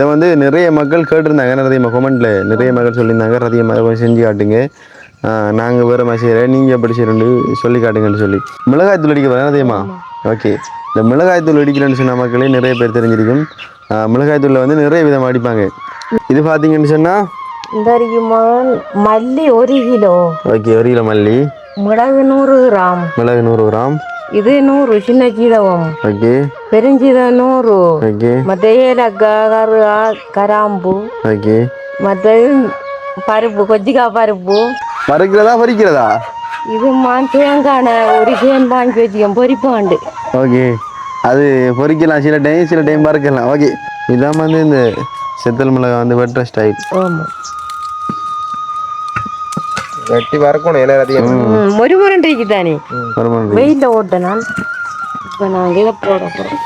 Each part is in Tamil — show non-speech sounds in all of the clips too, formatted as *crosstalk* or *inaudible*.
இதை வந்து நிறைய மக்கள் கேட்டிருந்தாங்க. நிறைய கொமெண்ட்ல நிறைய மக்கள் சொல்லியிருந்தாங்க. நிறைய ம- கொஞ்சம் செஞ்சு காட்டுங்க. நாங்கள் வேறு மாதிரி செய்கிறேன் நீங்கள் எப்படி செய்யணும்னு சொல்லி காட்டுங்கன்னு சொல்லி. மிளகாய் தூள் அடிக்க போகிறேன் அதிகமா ஓகே இந்த மிளகாய் தூள் அடிக்கிறேன்னு சொன்ன மக்களே நிறைய பேர் தெரிஞ்சிருக்கும். மிளகாய் தூளில் வந்து நிறைய விதம் அடிப்பாங்க. இது பார்த்தீங்கன்னு சொன்னால் மல்லி ஒரு கிலோ. ஓகே ஒரு கிலோ மல்லி. மிளகு நூறு கிராம். மிளகு நூறு கிராம். இது நூறு சின்ன சீரகம் ஓகே பெருஞ்சீரகம் நூறு ஓகே மற்ற மற்றது பருப்பு கொஜ்ஜிக்காய் பருப்பு. மறைக்கிறதா பறிக்கிறதா? இது தேங்காய் ஒரு சேன் வாங்கி வச்சுக்கோம் பொரிப்பாண்டு ஓகே. அது பொறிக்கலாம் சில டைம் சில டைம் பறக்கலாம். ஓகே. இதான் வந்து இந்த செத்தல் மிளகாய் வந்து வெட்டுற ஸ்டைல் ஆமாம் நாங்கள் இதை போட போகிறோம்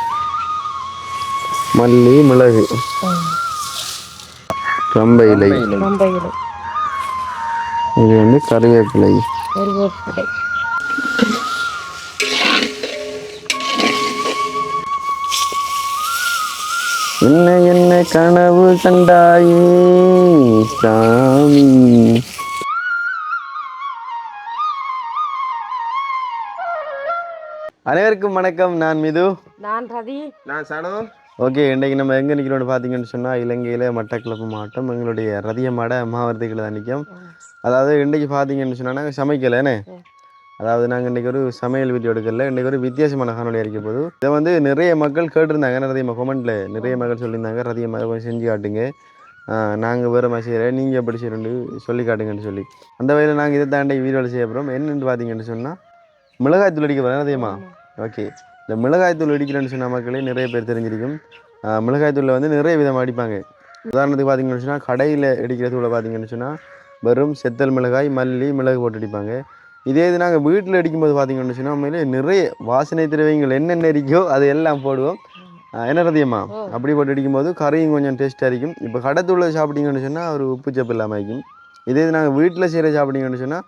மல்லி மிளகு ரொம்ப இலை ரொம்ப இலை இது வந்து கருவேப்பிலை கருவேப்பிலை என்ன என்ன கனவு கண்டாயே சாமி அனைவருக்கும் வணக்கம். நான் மிது. நான் ரதி. நான் சனோ. ஓகே இன்றைக்கு நம்ம எங்கே நிற்கிறோம்னு பார்த்தீங்கன்னு சொன்னால் இலங்கையில் மட்டக்களப்பு மாவட்டம் எங்களுடைய ரதியமாட மாவட்டத்தில் தான் நிற்கும். அதாவது இன்றைக்கு பார்த்தீங்கன்னு சொன்னால் நாங்கள் சமைக்கலைண்ணே அதாவது நாங்கள் இன்றைக்கி ஒரு சமையல் வீடியோ எடுக்கல. இன்றைக்கி ஒரு வித்தியாசமான காணொலி இருக்க போது இதை வந்து நிறைய மக்கள் கேட்டிருந்தாங்க. நிறைய கொமெண்ட்டில் நிறைய மக்கள் சொல்லியிருந்தாங்க. ரதிய மாதிரி கொஞ்சம் செஞ்சு காட்டுங்க. நாங்கள் வேறு மாதிரி செய்கிறேன் நீங்கள் எப்படி செய்யணும்னு சொல்லி காட்டுங்கன்னு சொல்லி. அந்த வகையில் நாங்கள் இதை தாண்டி வீடியோவில் செய்ய போகிறோம் என்னென்னு பார்த்தீங்கன்னு சொன்னால் மிளகாய் தூள் அடிக்க போகிறேன் அதிகமா ஓகே இந்த மிளகாய் தூள் அடிக்கிறேன்னு சொன்ன மக்களே நிறைய பேர் தெரிஞ்சிருக்கும். மிளகாய் தூளில் வந்து நிறைய விதம் அடிப்பாங்க. உதாரணத்துக்கு பார்த்தீங்கன்னு சொன்னால் கடையில் அடிக்கிற தூளை பார்த்தீங்கன்னு சொன்னால் வெறும் செத்தல் மிளகாய் மல்லி மிளகு போட்டு அடிப்பாங்க. இதே இது நாங்கள் வீட்டில் அடிக்கும்போது பார்த்தீங்கன்னு சொன்னால் உண்மையிலே நிறைய வாசனை திரவியங்கள் என்னென்ன இருக்கோ அது எல்லாம் போடுவோம். என்ன ரதியம்மா அப்படி போட்டு அடிக்கும்போது கறியும் கொஞ்சம் டேஸ்ட்டாக இருக்கும். இப்போ கடை தூளை சாப்பிட்டீங்கன்னு சொன்னால் ஒரு உப்பு சப்பு இல்லாமல் இருக்கும் இதே இது நாங்கள் வீட்டில் செய்கிற சாப்பிட்டீங்கன்னு சொன்னால்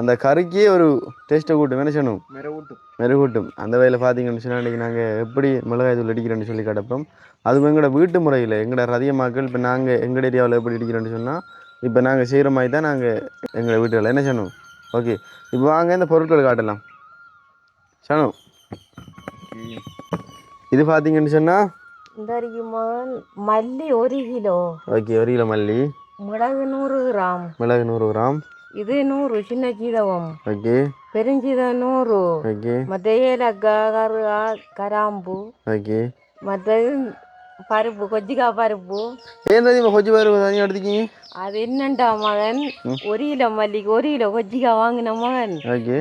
அந்த கறிக்கே ஒரு டேஸ்ட்டை கூட்டும். என்ன செய்யணும்? மெரவூட்டும் மெருகூட்டும். அந்த வகையில் பார்த்தீங்கன்னு சொன்னால் இன்றைக்கி நாங்கள் எப்படி மிளகாய் தூள் அடிக்கிறோன்னு சொல்லி கிடப்போம் அதுவும் எங்களோட வீட்டு முறையில் எங்களோட ரதிய மக்கள் இப்போ நாங்கள் எங்கள் ஏரியாவில் எப்படி அடிக்கிறோன்னு சொன்னால் இப்போ நாங்கள் செய்கிற மாதிரி தான் நாங்கள் எங்கள் வீட்டில் என்ன செய்யணும்? ஓகே. இப்போ வாங்க இந்த பொருட்கள் காட்டலாம். சனு. இது பார்த்தீங்கன்னு சொன்னால் மல்லி ஒரு கிலோ. ஓகே ஒரு கிலோ மல்லி. மிளகு நூறு கிராம். மிளகு நூறு கிராம். இது நூறு சின்ன சீரகம். ஓகே. பெருஞ்சீரகம் நூறு. ஓகே. மற்ற ஏலக்காய் கரு கராம்பு. ஓகே. மற்றது பருப்பு கொஜ்ஜிக்காய் பருப்பு. ஏன் ரதிமா கொஞ்சம் பேர் தனியாக எடுத்துக்கிங்க அது என்னண்டா மகன்? ஒரு கிலோ மல்லிக்கு ஒரு கிலோ கொஜ்ஜிக்காய் வாங்கின மகன்.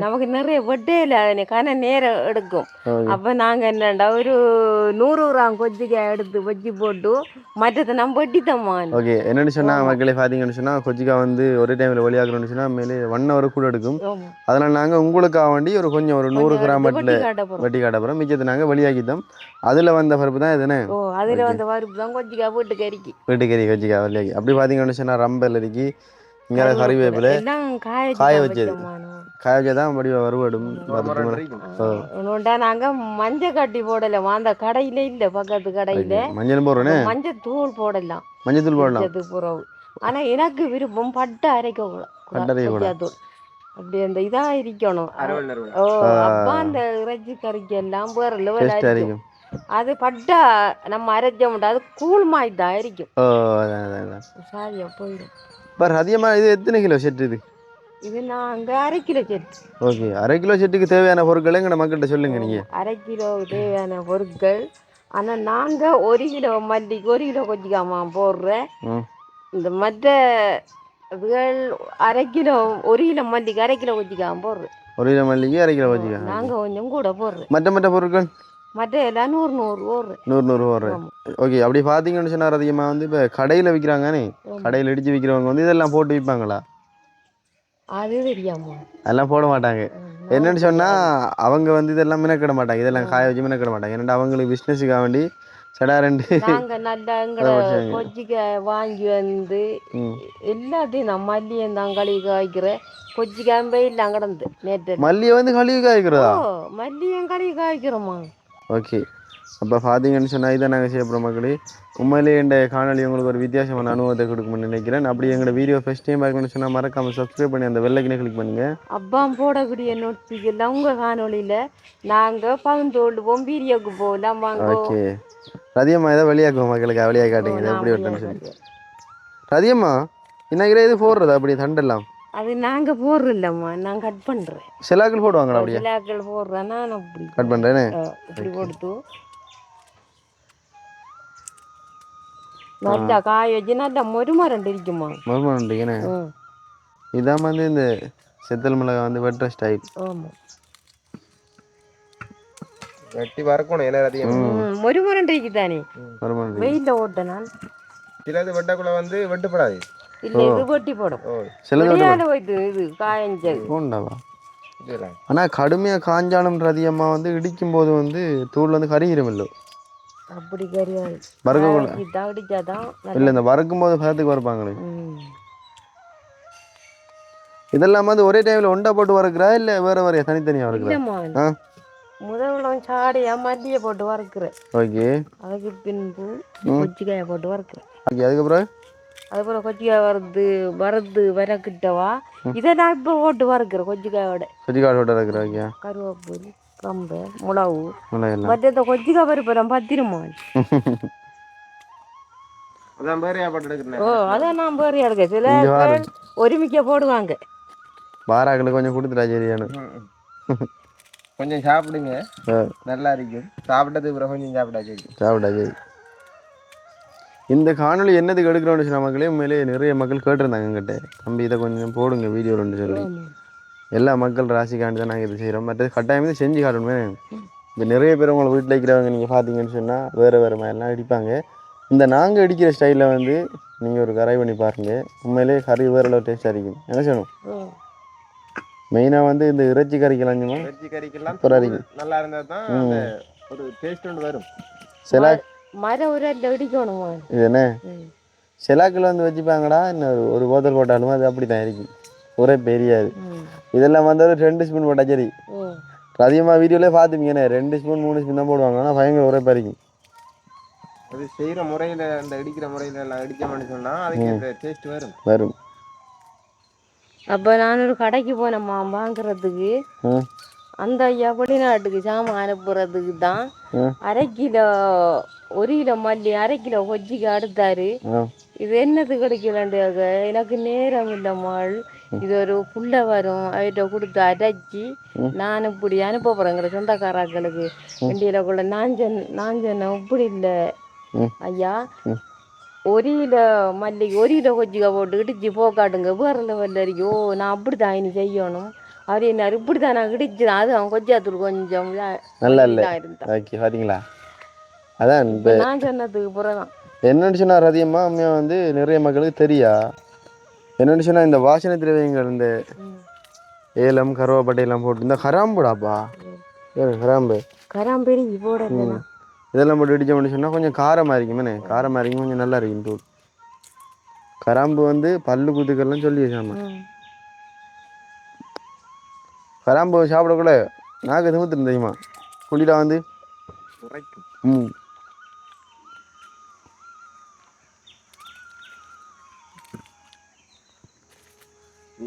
நமக்கு நிறைய வெட்டையில் அது கன நேரம் எடுக்கும். அப்போ நாங்கள் என்னண்டா ஒரு நூறு கிராம் கொஜ்ஜிக்காய் எடுத்து வச்சு போட்டு மற்றதை நம்ம வெட்டித்தோம் மகன். ஓகே. என்னன்னு சொன்னா மக்களே பார்த்தீங்கன்னு சொன்னா கொச்சிக்கா வந்து ஒரே டைமில் வெளியாகணும்னு சொன்னா மேலே ஒன் ஹவர் கூட எடுக்கும். அதனால நாங்கள் உங்களுக்காக வேண்டி ஒரு கொஞ்சம் ஒரு நூறு கிராம் மட்டில் வெட்டி காட்ட. வட்டி போகிறோம் மிச்சத்தை நாங்கள் வெளியாக்கிட்டோம் அதில் வந்த பருப்பு தான் இதுன்னு ஓ அதில் வந்து பருப்பு தான் கொஜ்ஜிக்காய் போட்டு கறிக்கு வீட்டுக்கறி கொச்சிக்கா வெளியாகி அப்படி பார்த்தீங்கன்னு சொன்னா ரம்பல் அடிக்கி இங்கே கறிவேப்பிலை காய காய வச்சு வச்சது. காய வச்சா தான் மடி வருவடும் ஒன்றுண்டா நாங்கள் மஞ்சள் கட்டி போடலாம் அந்த கடையில இல்லை பக்கத்து கடையில. மஞ்சள் போடுறேனே? மஞ்சள் தூள் போடலாம். மஞ்சள் தூள் போடலாம் புறவு ஆனா எனக்கு விருப்பம் பட்டு அரைக்க கூட. தூள். அப்படி அந்த இதா இருக்கணும். ஓ அப்பா அந்த இறைச்சி கறிக்கு எல்லாம் வேற அது பட்டா நம்ம அரைச்ச முடியாது அது கூழ் மாதிரி தான் இருக்கும் ஓ அதான் அதான் அதான். சாரியா போயிடும். பார் அதிகமாக இது எத்தனை கிலோ செட் இது? இது நாங்க அரை கிலோ செட் ஓகே அரை கிலோ செட்டுக்கு தேவையான பொருட்களை எங்கள் மக்கள்கிட்ட சொல்லுங்க நீங்கள் அரை கிலோ தேவையான பொருட்கள். ஆனா நாங்க ஒரு கிலோ மல்லிக்கு ஒரு கிலோ கொச்சிக்காமா போடுறேன். ம். இந்த மற்ற இதுகள் அரை கிலோ ஒரு கிலோ மல்லிக்கு அரை கிலோ கொச்சிக்காம போடுறேன். ஒரு கிலோ மல்லிகை அரை கிலோ வச்சுக்கா நாங்க கொஞ்சம் கூட போடுறேன். மற்ற மற்ற பொருட்கள்? மற்ற நூறு நூறு போடுறேன் நூறு நூறு ஆமா. ஓகே அப்படி பார்த்தீங்கன்னு சொன்னால் அதிகமாக வந்து இப்போ கடையில் விற்கிறாங்கண்ணே ஆமா. கடையில் இடித்து விற்கிறவங்க வந்து இதெல்லாம் போட்டு விற்பாங்களா அது தெரியாம. அதெல்லாம் போட மாட்டாங்க. என்னன்னு சொன்னால் அவங்க வந்து இதெல்லாம் மினக்கிட மாட்டாங்க. இதெல்லாம் காய வச்சு மினக்கிட மாட்டாங்க. என்னடா அவங்களுக்கு பிஸ்னஸுக்காக வேண்டி சடா ரெண்டு நல்லா எங்களை கொச்சிக்காய் வாங்கி வந்து. எல்லாத்தையும் நான் மல்லியும் தான் களி காய்க்கிறேன் கொச்சிக்காம்பே இல்லை கிடந்து நேற்று. மல்லியை வந்து கழுவி காய்க்கிறதா? மல்லியும் களி காய்க்கிறோமா? ஓகே. அப்போ பார்த்தீங்கன்னு சொன்னால் இதை நாங்கள் செய்ய போகிற மக்களே. உண்மையிலேயே இந்த காணொலி உங்களுக்கு ஒரு வித்தியாசமான அனுபவத்தை கொடுக்கும்னு நினைக்கிறேன். அப்படி எங்களோட வீடியோ ஃபஸ்ட் டைம் பார்க்கணும்னு சொன்னால் மறக்காமல் சப்ஸ்கிரைப் பண்ணி அந்த வெள்ளைக்கினை கிளிக் பண்ணுங்கள் அப்பாம் போடக்கூடிய நோட்டிஃபிகேஷன் உங்கள் காணொளியில் நாங்கள் பகிர்ந்து கொள்வோம் வீடியோக்கு போகலாம் வாங்க. ஓகே. ரதியம்மா ஏதோ வெளியாக்குவோம் மக்களுக்கு? அவளியாக காட்டுங்க எப்படி ஒரு டென்ஷன் ரதியம்மா இன்னைக்கு இது போடுறது? அப்படி தண்டெல்லாம். அது நாங்கள் போடுறோம்மா நான் கட் பண்ணுறேன் சிலாக்கள் போடுவாங்களா அப்படியே? சிலாக்கள் போடுறேன் நான் அப்படி. கட் பண்ணுறேனே அஹ், இப்படி கொடுத்து நல்லா காய வச்சு நல்லா மொறுமரண்டு இருக்குமா? மறுமணம் ம் இதான் வந்து இந்த செத்தல் மிளகா வந்து வெட்டுற ஸ்டைல் ஆமாம் வெட்டி வறுக்கணும் இலை அதிகம். ம். மொறுமரண்டு இருக்குதானே? மறுமணம் வெயிலில் ஓட்ட நான் சிலது வெட்டக்குள்ள வந்து வெட்டுப்படாது. இல்லை இது வெட்டி போடும். போயிட்டு இது காயஞ்சது. ஆனால் கடுமையாக வந்து இடிக்கும் போது வந்து தூள் வந்து கருகிரும் இல்லை அப்படி இதான் அடிச்சாதான் இல்லை இந்த வறுக்கும் போது பதத்துக்கு வறுப்பாங்களே. இதெல்லாம் வந்து ஒரே டைமில் ஒண்டா போட்டு வறுக்கிறா இல்லை வேற வேற தனித்தனியாக வறுக்கிறா? முதல்ல சாடையா மல்லியை போட்டு வறுக்கிறேன். ஓகே. அதுக்கு பின்பு கொச்சிக்காயை போட்டு வறுக்கிறேன். ஓகே அதுக்கப்புறம்? அதுக்கப்புறம் கொச்சிக்காய் வறுத்து வறுத்து வரக்கிட்டவா இதை நான் இப்போ போட்டு வறுக்கிறேன் கொச்சிக்காயோட கொச்சிக்காடு போட்டு வறுக்கிறா ஓகே கருவேப்பிலை கம்பு மிளகு. மற்ற கொச்சிக்காய் பருப்பு நான் பத்திரமா *laughs* ஓ அதான் நான் பேர் எடுக்க சில ஒருமிக்க போடுவாங்க. பாராக்களுக்கு கொஞ்சம் கொடுத்துட்டா சரியானு கொஞ்சம் சாப்பிடுங்க. நல்லா இருக்கும். சாப்பிட்டதுக்கு பிறகு கொஞ்சம் சாப்பிட்டா சரி. சாப்பிட்டா சரி. இந்த காணொளி என்னதுக்கு எடுக்கிறோம்னு சொன்ன மக்களே உண்மையிலே நிறைய மக்கள் கேட்டிருந்தாங்க எங்கிட்ட தம்பி இதை கொஞ்சம் போடுங்க வீடியோன்னு சொல்லி. எல்லா மக்கள் ராசிக்காண்டி தான் நாங்கள் இது செய்கிறோம் மற்றது கட்டாயம் இது செஞ்சு காட்டணுமே. இப்போ நிறைய பேர் உங்களை வீட்டில் இருக்கிறவங்க நீங்கள் பார்த்தீங்கன்னு சொன்னால் வேறு வேறு மாதிரிலாம் அடிப்பாங்க இந்த நாங்கள் அடிக்கிற ஸ்டைலில் வந்து நீங்கள் ஒரு கரை பண்ணி பாருங்க. உண்மையிலே கறி வேறு அளவு டேஸ்ட்டாக இருக்கும். என்ன செய்யணும்? ம். மெயினாக வந்து இந்த இறைச்சி கறிக்கெல்லாம் வெஜ்ஜி கறிக்கெல்லாம். நல்லா இருந்தா தான் ஒரு டேஸ்ட் ஒன்று வரும். சில மரம் ஒரு அடியில் இடிக்கணுமா இது என்ன? ம். சிலாக்கில் வந்து வச்சுப்பாங்கடா இன்னும் ஒரு- ஒரு போத்தல் போட்டாலும் அது அப்படி தான் இருக்கும். ஒரே பெரியாது. இதெல்லாம் வந்து ஒரு ரெண்டு ஸ்பூன் போட்டா சரி. ம். அதிகமாக வீடியோலே பார்த்துப்பீங்கண்ணே ரெண்டு ஸ்பூன் மூணு ஸ்பூன் தான் போடுவாங்க. ஆனால் பயங்கர ஒரே பறிக்கும் அது செய்யற முறையில அந்த இடிக்கிற முறையில எல்லாம் இடிச்சோம்னு சொன்னா அதுக்கு அந்த டேஸ்ட் வரும். வரும். அப்போ நான் ஒரு கடைக்கு போனேம்மா வாங்குறதுக்கு. அந்த ஐயா வெளிநாட்டுக்கு சாமான் அனுப்புறதுக்கு தான். அரை கிலோ ஒரு கிலோ மல்லி அரை கிலோ கொச்சிக்கு அடுத்தாரு. இது என்னது கிடைக்கலண்டாக எனக்கு நேரம் இல்லைம்மாள் இது ஒரு புள்ள வரும் அவர்கிட்ட கொடுத்து அரைச்சி நான் இப்படி அனுப்ப போகிறேங்கிற சொந்தக்காராக்களுக்கு வண்டியில் நான் சொன்ன நான் சொன்னேன் இப்படி இல்லை. ஐயா ஒரு கிலோ மல்லிகை ஒரு கிலோ கொச்சிக்கா போட்டு இடிச்சு போக்காட்டுங்க. வேறு லெவலில் இருக்கு ஓ நான் அப்படி தான் இனி செய்யணும். அவர் என்ன இப்படி தான் நான் இடிச்சு அது அவன் கொச்சியாத்தூள் கொஞ்சம் நல்லா இல்லை. ஓகே பார்த்தீங்களா அதான் இப்போ நான் சொன்னதுக்கு பிறகு என்னன்னு சொன்னால் அதிகமாக உண்மையாக வந்து நிறைய மக்களுக்கு தெரியா? என்னன்னு சொன்னால் இந்த வாசனை திரவியங்கள் இந்த ஏலம் கருவாப்பட்டையெல்லாம் போட்டு இந்த கராம்புடாப்பா? ஏ கராம்பு. கராம்பெரி இல்லைண்ணா. இதெல்லாம் போட்டு இடிச்சோம்னு சொன்னால் கொஞ்சம் காரமாக இருக்குமே காரமாக இருக்கும் கொஞ்சம் நல்லா இருக்கும் தூள். கராம்பு வந்து பல்லு குத்துக்கெல்லாம் சொல்லி வச்சாமா. கராம்பு சாப்பிடக்கூட நாக்கு நிமித்து தெரியுமா? குளிடா வந்து. ம்.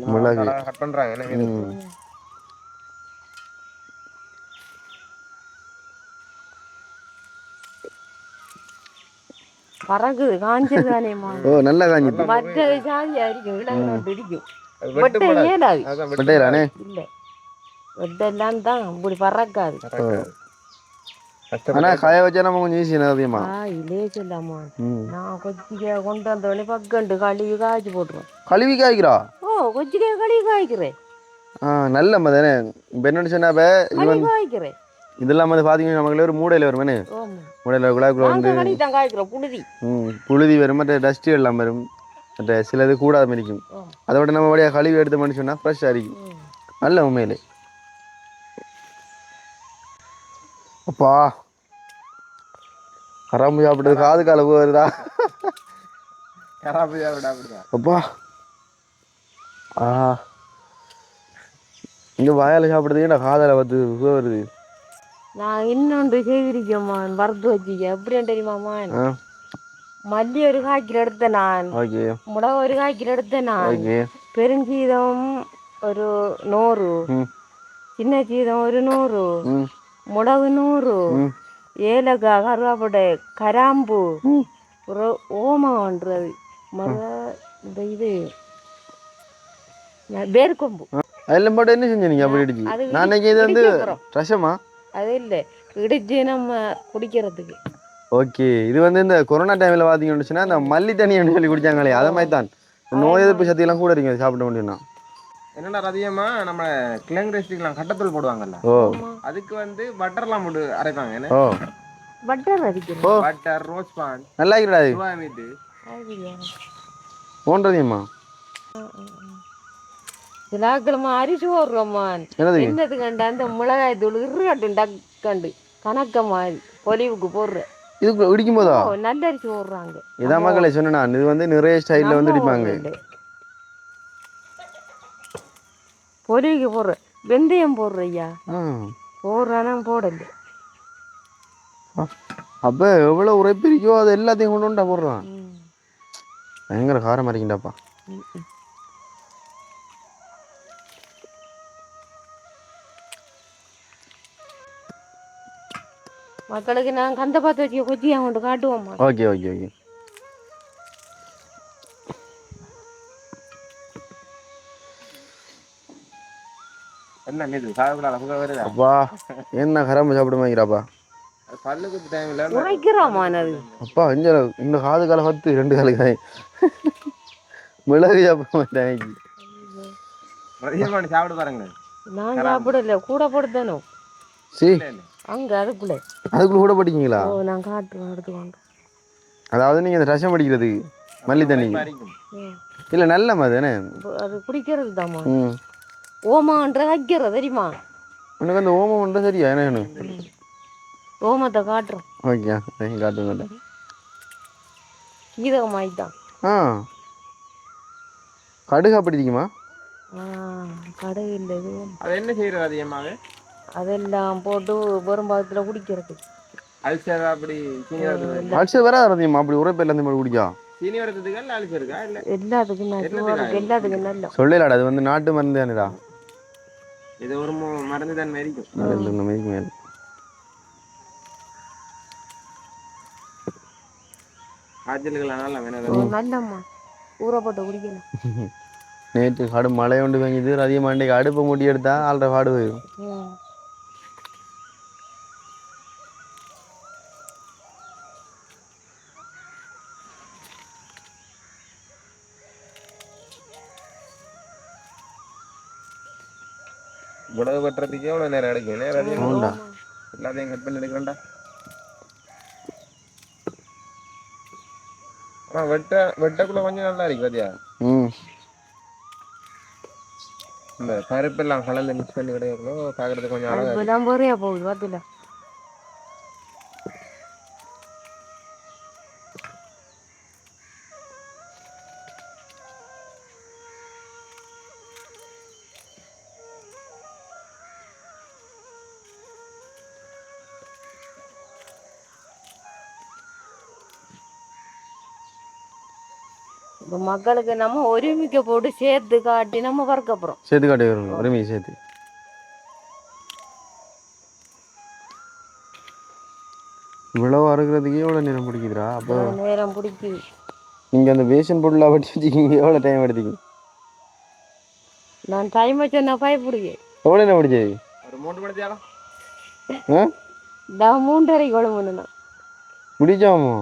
மிளகு. கட் பறக்குது காஞ்சது தானேம்மா ஓ நல்லா காஞ்சிட்டு. மற்ற வெட்ட வெட்டையிலானே இல்லை. வெட்டெல்லாம் தான் இப்படி பறக்காது கஷ்டப்பட்டு ஆனால் காய வச்சா நம்ம கொஞ்சம் ஈஸியாக அதிகமா ஆ இல்லே சொல்லாமா ம் நான் கொச்சிக்காய கொண்டு வந்தோடனே பக்கண்டு கழுவி காய்ச்சி போட்டுருவேன் கழுவி காய்க்கிறா ஓ கொச்சிக்காய கழுவி காய்க்கிறேன் ஆ நல்ல மதானே என்னன்னு சொன்னாப்ப வந்து காய்க்கிறேன் இதெல்லாம் வந்து பார்த்தீங்கன்னா நமக்கு ஒரு மூடையில் வருமானே ஆமா மூடையில் வந்து காய்க்கிறோம் புழுதி ம் புழுதி வரும் மற்ற டஸ்ட்டு எல்லாம் வரும் மற்ற சிலது கூடாத இருக்கும் ஆ. அதை விட நம்ம வழியாக கழுவி எடுத்தோம்னு சொன்னால் ஃப்ரெஷ்ஷாக இருக்கும். நல்ல உண்மையிலே அப்பா. கராம்பு சாப்பிட்டது காது கால வருதா கராபையா விட அப்படிதான் அப்பா. ஆ. இங்கே வாயால் சாப்பிட்றதுக்கு நான் காதால் வந்து வருது? நான் இன்னொன்று செய்திருக்கேம்மான் வறுத்து வச்சிக்க எப்படின்னு தெரியுமாமான் ஆ. மல்லி ஒரு காய்க்கில் எடுத்தேன் நான். மிளகு ஒரு காய்க்கில் எடுத்தேன் நான். பெருஞ்சீதம் ஒரு நூறு. சின்ன சீதம் ஒரு நூறு. ம் ஒரு ஓமம்ன்றது மர இந்த இது ந- வேர்க்கொம்பு அதெல்லாம் போட்டு என்ன செஞ்ச நீங்க அப்படி அது நான் இது வந்து. ரசமா அது இல்லை இடிச்சு நம்ம குடிக்கிறதுக்கு ஓகே இது வந்து இந்த கொரோனா டைம்ல பாத்தீங்கன்னு சொன்னா இந்த மல்லி தண்ணின்னு சொல்லி குடிச்சாங்களே அதே மாதிரி தான் நோய் எதிர்ப்பு சக்தி எல்லாம் கூட இருக்கு அது சாப்பிட முடியும்னா என்னடா அதிகமா நம்ம கிழங்கு ரெசிபிலாம் கட்டத்தூள் போடுவாங்கல்ல? ஓ. அதுக்கு வந்து பட்டர்லாம் போட்டு அரைப்பாங்க என்ன? ஓ. பட்டர் அடிக்கணும் ஓ. பட்டர் ரோஸ் பான் நல்லா இருக்குடா அது சுவா மீட்டு அதுயா. போன்றதையுமா சிலாக்கிழமை அரிசி போடுறோம்மான் என்னது என்னது கண்டு? அந்த மிளகாய் தூள் இருகட்டும் டக்கண்டு கணக்க மாதிரி பொலிவுக்கு போடுற. இதுக்கு இடிக்கும் போதா நல்ல அரிசி போடுறாங்க. இதான் மக்களை சொன்னா இது வந்து நிறைய ஸ்டைல்ல வந்து இடிப்பாங்க. பொலிவுக்கு போடுற வெந்தயம் போடுற ஐயா. போடுறானா போடல. அப்ப எவ்வளவு உரைப்பு இருக்கோ அது எல்லாத்தையும் கொண்டு வந்துட்டா போடுறான். பயங்கர காரம் அரைக்கிண்டாப்பா. மக்களுக்கு நான் கந்த பார்த்து வச்சு கொச்சியா கொண்டு காட்டுவோம்மா. Okay okay okay. என்ன சாப்பிடலாம் வருதா அப்பா என்ன கரம்பு சாப்பிட வாங்கிறாப்பா அது பல்லுக்கு உரைக்கிறாமா அது அப்பா இங்க இந்த காது கால பத்து ரெண்டு காலு காய். மிளகு சாப்பிட மாட்டேன் சாப்பிட பாருங்க. நான் சாப்பிடல கூட போடுதானோ சரி இல்ல இல்ல. அங்க அதுக்குள்ள. அதுக்குள்ள கூட படிக்கீங்களா ஓ நான் எடுத்துக்கோங்க அதாவது நீங்க இந்த ரசம் அடிக்கிறதுக்கு மல்லி தண்ணி. இல்ல நல்ல மாதிரி அது குடிக்கிறது தாம்மா ம். ஓமான்ற வைக்கிறது தெரியுமா? உனக்கு அந்த ஓமம் ஒன்றும் சரியா? என்ன வேணும்? ஓமத்தை காட்டுறோம். ஓகே காட்டுங்க கீதகமாய் தான் ஆ. கடுகு அப்படி இருக்குமா ஆ கடை இல்லை இது. அது என்ன செய்யறது அதிகமாக? அதெல்லாம் போட்டு பெரும்பாகத்தில் குடிக்கிறது. அல்சர் அப்படி அடிச்சு வராது ரத்தியம்மா அப்படி உரைப்பு எல்லாத்தையும் போட்டு குடிக்கா? சீனி வரதுக்கு இல்ல அல்சர் இருக்கா இல்ல? எல்லாத்துக்கும் எல்லாத்துக்கும் நல்ல. சொல்லலாடா அது வந்து நாட்டு மருந்து தானேடா இது ஒரு மு- மருந்து தான் மரிக்கும். ரெண்டு மணிக்கு மேலே. காய்ச்சல்கள் நல்லா வேணும். நல்லம்மா. ஊற போட்டு குடிக்கணும். *laughs* நேற்று கடும் மழை கொண்டு வாங்கிது அதிகமாக இன்றைக்கு அடுப்பை மூட்டி எடுத்தா ஆள்ற பாடு போயிடும். எவ்வளவு நேரம் எடுக்கும் நேரம் அதிகமா எல்லாத்தையும் கட் பண்ணி எடுக்கிறேன்டா ஆ வெட்ட வெட்டக்குள்ள கொஞ்சம் நல்லா இருக்கு பாத்தியா ம் இந்த பருப்பு எல்லாம் கலந்து மிக்ஸ் பண்ணி கிடைக்கணும் பார்க்கறதுக்கு கொஞ்சம் அழகா இருக்கு. இப்பெல்லாம் பொறியா போகுது பார்த்துல இப்போ மக்களுக்கு நம்ம ஒருமிக்க போட்டு சேர்த்து காட்டி நம்ம வறுக்க போகிறோம் சேர்த்து காட்டி வரும் ஒருமையை சேர்த்து இவ்வளவு அறுக்கிறதுக்கே எவ்வளோ நேரம் பிடிக்குதுடா அப்போ நேரம் பிடிக்குது நீங்கள் அந்த பேஷன் பொருளாக வட்டி வச்சுக்கிங்க எவ்வளோ டைம் எடுத்தீங்க நான் டைம் வச்சேன்னா பயப்படுங்க எவ்வளோ நேரம் பிடிச்சது ஒரு மூணு மணி ஆ நான் மூன்றரை குழம்புனா முடிச்சாமா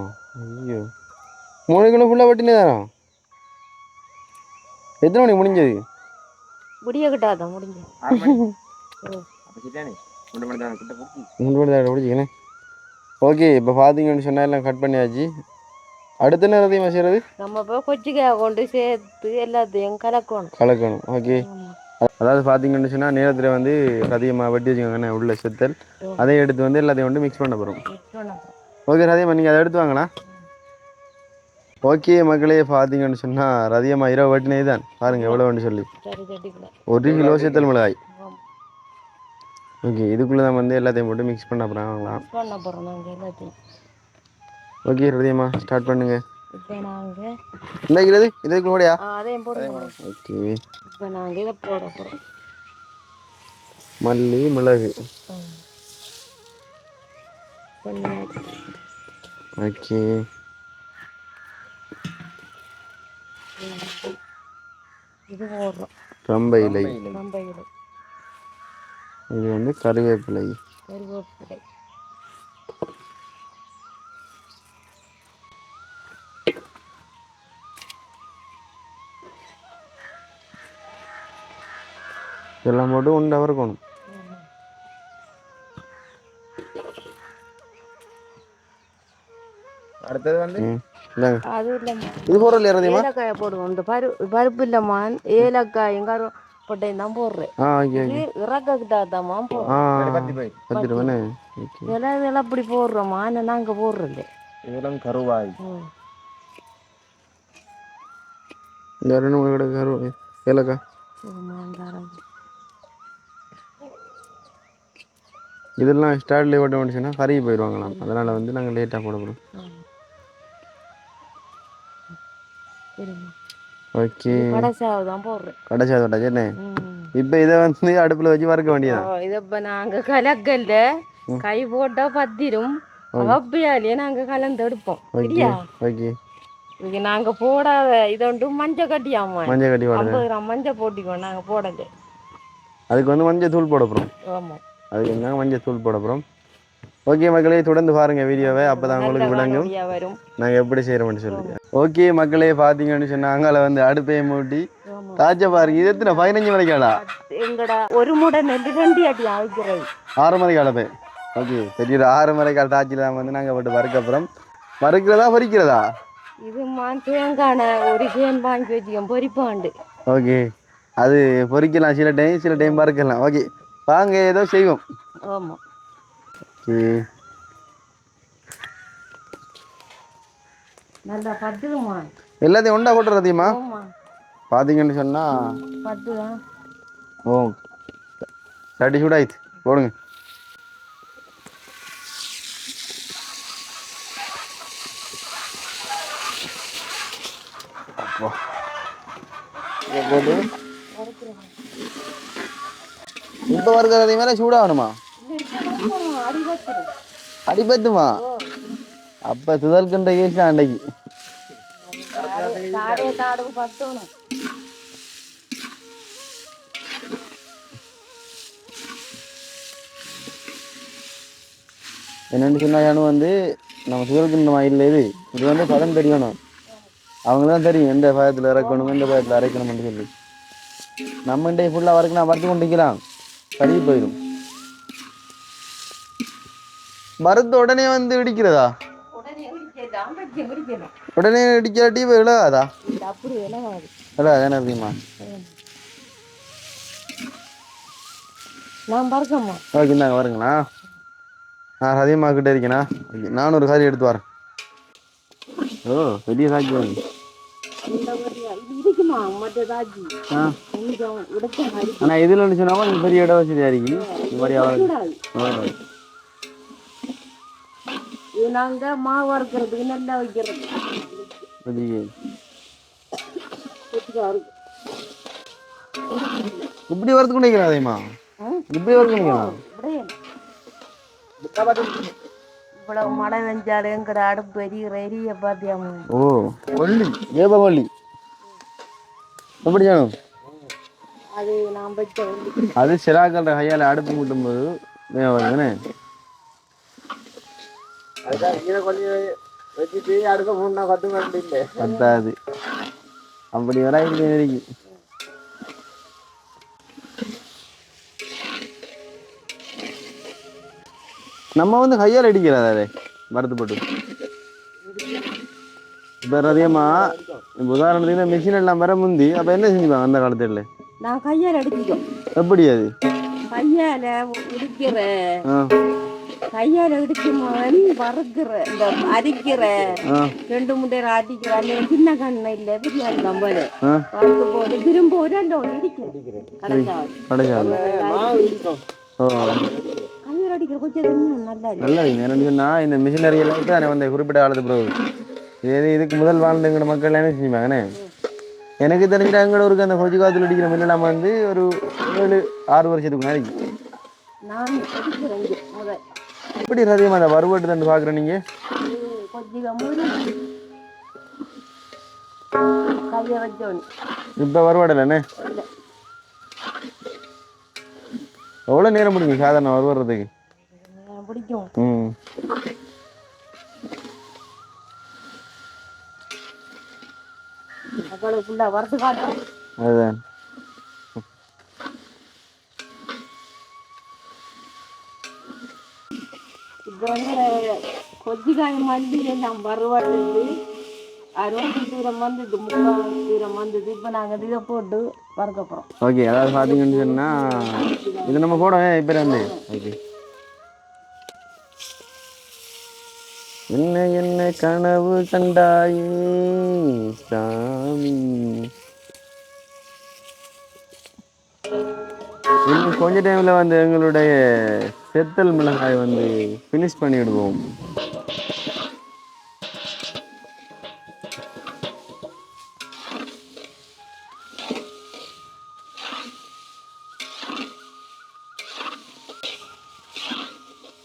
ஐயோ மூணு கிலோ ஃபுல்லாக வட்டினே தானா எத்தனை மணிக்கு முடிஞ்சது? முடிய கிட்டாதான் முடிஞ்சு. ஆறு மணி. *laughs* அப்போ கிட்டானே? மூணு மணி தான் மூணு மணி பிடிச்சிக்கண்ணே ஓகே இப்போ பார்த்தீங்கன்னு சொன்னால் எல்லாம் கட் பண்ணியாச்சு. அடுத்த நேரத்தையும் செய்கிறது நம்ம இப்போ கொச்சிக்காய கொண்டு சேர்த்து எல்லாத்தையும் கலக்கணும். கலக்கணும் ஓகே. அதாவது பார்த்தீங்கன்னு சொன்னால் நேரத்தில் வந்து அதிகமாக வட்டி வச்சுக்கோங்கண்ணே உள்ள செத்தல். அதையும் எடுத்து வந்து எல்லாத்தையும் வந்து மிக்ஸ் பண்ண போகிறோம் ஓகே ரதியம்மா நீங்கள் அதை எடுத்து வாங்கண்ணா. ஓகே மக்களே பார்த்தீங்கன்னு சொன்னால் ரதியம்மா இரவு வட்டினே தான். பாருங்கள் எவ்வளோன்னு சொல்லி. ஒரு கிலோ செத்தல் மிளகாய். ஓகே இதுக்குள்ளே தான் வந்து எல்லாத்தையும் போட்டு மிக்ஸ் பண்ண போகிறாங்களாம் எல்லாத்தையும். ஓகே ஹிருதயமா ஸ்டார்ட் பண்ணுங்க. இந்த இது இதுக்கு கூடயா ஓகே. மல்லி மிளகு. ஓகே. இது ரம்பை இலை ரொம்ப இது இது வந்து கருவேப்பிலை. கருவேப்பிலை. இதெல்லாம் போட்டு உண்டை வறுக்கணும். அடுத்தது வந்து அது இல்லைம்மா இது ஏலக்காயை போடுவோம். இந்த பரு பருப்பு இல்லைம்மா ஏலக்காயும் கரு பொட்டையும் தான் போடுறேன். இது போடுறோம் இதெல்லாம் இதெல்லாம் அப்படி போடுறோம்மா ஆனால் நாங்கள் போடுறது இதெல்லாம் கருவாய். இந்த ரெண்டு மூணு கடை கரு ஏலக்கா சரிம்மா, இந்த அரைச்சி. இதெல்லாம் ஸ்டார்ட்லேயே ஓட்ட முடிச்சுன்னா கருகி போயிடுவாங்களாம். அதனால் வந்து நாங்கள் லேட்டாக போட போகிறோம் சரிம்மா ஓகே. கடைசியாக தான் போடுறேன். கடைசி அதோட சரிண்ணே இப்போ இதை வந்து அடுப்பில் வச்சு வறுக்க வேண்டியதான் இதை இப்போ நாங்கள் கலக்கல்ல கை போட்டால் பத்திரும். வப்பியாலேயே நாங்கள் கலந்து எடுப்போம். சரியா? ஓகே. இது நாங்கள் போடாத இதொண்டு மஞ்சள் கட்டியாமா மஞ்சள் கட்டி ஐம்பது கிராம் மஞ்சள் போட்டிக்கோ நாங்கள் போடல. அதுக்கு வந்து மஞ்சள் தூள் போட போகிறோம் ஆமாம் அதுக்கு என்ன மஞ்சள் தூள் போட போகிறோம் ஓகே மக்களே தொடர்ந்து பாருங்க வீடியோவை. அப்போ தான் உங்களுக்கு விளங்கும். நாங்கள் எப்படி செய்கிறோம்னு சொல்லி ஓகே மக்களே பார்த்தீங்கன்னு சொன்னா அங்கால வந்து அடுப்பையை மூட்டி. தாச்ச பாருங்க இது எத்தனை? பதினஞ்சு மணிக்காடா எங்கடா ஒரு மூடை ரெண்டு அடி அழைக்கிறது ஆறு மணிக்கு அளப்பேன் ஓகே பெரிய ஒரு ஆறு மணிக்கால் தாச்சில் தான் வந்து நாங்கள் போட்டு வறுக்க அப்புறம் வறுக்கிறதா பொரிக்கிறதா இது மா தேங்காய் ஒரு கேன் வாங்கி வச்சுக்கோம் பொரிப்பாண்டு ஓகே அது பொரிக்கலாம் சில டைம் சில டைம் வறுக்கலாம். ஓகே வாங்க ஏதோ செய்வோம். ஆமாம் எல்லாத்தையும் ஒண்டா கொட்டுறது அதிகமா ஆமா. பார்த்தீங்கன்னு சொன்னால் ஓ சட்டி சூடாயிடுச்சு போடுங்க. இப்போ வறுக்கிறது மேலே சூடாகணுமா? அடிபத்துமா அப்ப சுதல்கின்ற கேஸ் தான் அன்னைக்கு. என்னன்னு என்னென்னு சொன்னாலும் வந்து நம்ம சுதல்கின்ற மயில் இது. இது வந்து பதம் தெரியணும். அவங்க தான் தெரியும் எந்த பாயத்தில் இறக்கணும் எந்த பயத்தில் அரைக்கணும்னு சொல்லி. நம்ம டே ஃபுல்லாக வறுக்கணும் வறுத்து கொண்டு கழுவி போயிடும். வறுத்த உடனே வந்து இடிக்கிறதா? உடனே இடிக்காட்டி விலகாது இழகாது என்ன தெரியுமா? நான் ஓகே இந்தாங்க நான். அதிகமாக கிட்ட இருக்கேனா? ஓகே நானும் ஒரு சாரி எடுத்து வரேன். ஓ பெரிய சாக்கி வாங்க. இந்த மாதிரியா இது இருக்குமா? மற்றதாச்சு ஆ. கொஞ்சம் உடுக்க மாதிரி. ஆனால் இதில் இந்த பெரிய இடம் வசதியாக இருக்கு இந்த மாதிரி இது நாங்க மாவு வறுக்கிறதுக்கு நல்லா வைக்கிறது. இப்படி வரதுக்கு நினைக்கிறேன் அதேமா? இப்படி வரதுக்கு நினைக்கிறேன் இவ்வளவு மழை வெஞ்சாலும் எங்கட அடுப்பு எரியிற எரிய பாத்தியாம. ஓ. கொல்லி வேப்ப கொல்லி எப்படி ஜானு அது நான் வச்ச அது சிராக்கள் கையால் அடுப்பு மூட்டும்போது வேக பத்தாது. அப்படி வர இருக்கு. நம்ம வந்து கையால் அடிக்கிறதா அதே மருந்து போட்டு. இப்போ அதிகமாக இப்போ உதாரணத்துக்கு மிஷின் எல்லாம் வர முந்தி அப்போ என்ன செஞ்சுப்பாங்க அந்த காலத்துல? நான் கையால் அடிச்சுக்கோ எப்படி அது? கையால இடிக்கிற ஆ. கையால இடிக்குமவன் வறுக்கிற இந்த அரிக்கிற ரெண்டு முட்டையில அடிக்கிற அந்த சின்ன கண்ணு இல்ல பிரியாணி நம்பல ஆ. வறுத்து போட்டு திரும்ப ஒரு ரெண்டு இருக்கும் ஓ. கயிறு அடிக்கிற கொஞ்சம் இன்னும் நல்லா இருக்கு. நல்லது என்னன்னு சொன்னால் இந்த மிஷினரி எல்லாம் தானே வந்து குறிப்பிட்ட காலத்து பிறகு இது இதுக்கு முதல் வாழ்ந்தவங்க மக்கள் என்ன செஞ்சுப்பாங்கண்ணே எனக்கு தெரிஞ்சுட்டு எங்களோட ஒரு அந்த கொஞ்ச காலத்தில் அடிக்கிற மில்லெல்லாம் வந்து ஒரு ஏழு ஆறு வருஷத்துக்கு நாளைக்கு நான் எப்படி சதியமாக அந்த வறுவட்டு தண்டு கையை வச்சோன்னு இப்போ வருவாடலண்ணே இல்லை எவ்வளோ நேரம் முடியும் சாதாரண எனக்கு பிடிக்கும் ம் வரது காட்டும் அதுதான். இப்போ வந்து கொச்சிக்காய் மல்லி எல்லாம் வறுவட்டுது அறுபது தூரம் வந்தது முக்கால் தூரம் வந்தது இப்போ நாங்கள் இதை போட்டு வறுக்க போகிறோம் ஓகே அதாவது பார்த்தீங்கன்னு சொன்னால் இது நம்ம போடுவோம் இப்போ வந்து ஓகே. என்ன என்ன கனவு கண்டாயே சாமி. இன்னும் கொஞ்ச டைமில் வந்து எங்களுடைய செத்தல் மிளகாய் வந்து ஃபினிஷ் பண்ணிவிடுவோம்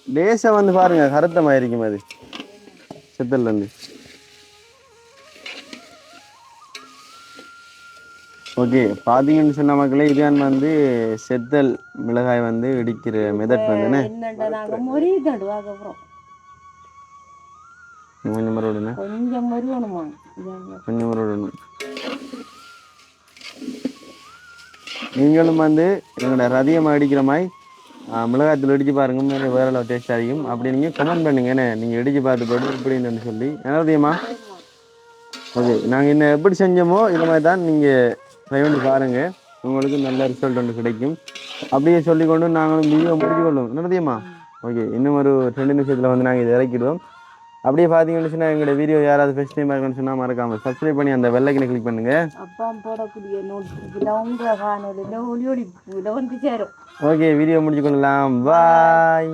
லேசாக வந்து பாருங்கள் கருத்தமாக இருக்கும் அது. செத்தல் வந்து ஓகே பார்த்தீங்கன்னு சொன்ன மக்களே இதுதான் வந்து செத்தல் மிளகாய் வந்து இடிக்கிற மெதட் போகிறோம் கொஞ்சம் மறுபடியும் கொஞ்சம் மறுபடியும் நீங்களும் வந்து எங்களோட ரதியமாக அடிக்கிற மாதிரி ஆ, மிளகாய்த்தூள் இடிச்சு பாருங்க வேற அளவு டேஸ்ட் ஆகிக்கும் அப்படி நீங்கள் கமெண்ட் பண்ணுங்க என்ன? நீங்கள் இடிச்சு பார்த்து போட்டு எப்படின்னு சொல்லி. என்ன ரதியம்மா? ஓகே நாங்கள் இன்னும் எப்படி செஞ்சோமோ இது மாதிரி தான் நீங்கள் ட்ரை பண்ணி பாருங்கள் உங்களுக்கு நல்ல ரிசல்ட் ஒன்று கிடைக்கும். அப்படியே சொல்லிக்கொண்டு நாங்களும் வீடியோ முடிச்சு கொள்ளும் நடத்தியம்மா ஓகே இன்னும் ஒரு ரெண்டு நிமிஷத்தில் வந்து நாங்கள் இதை இறக்கிடுவோம். அப்படியே பார்த்தீங்கன்னு எங்களோட வீடியோ யாராவது ஃபஸ்ட் டைம் இருக்குன்னு சொன்னால் மறக்காமல் சப்ஸ்கிரைப் பண்ணி அந்த வெள்ளைக்கனை கிளிக் பண்ணுங்கள் அப்பா போடக்கூடிய நோட்டு உங்கள் காணொலியில் ஒளி ஒளி வந்து சேரும். ஓகே வீடியோ முடிச்சு கொள்ளலாம். பாய்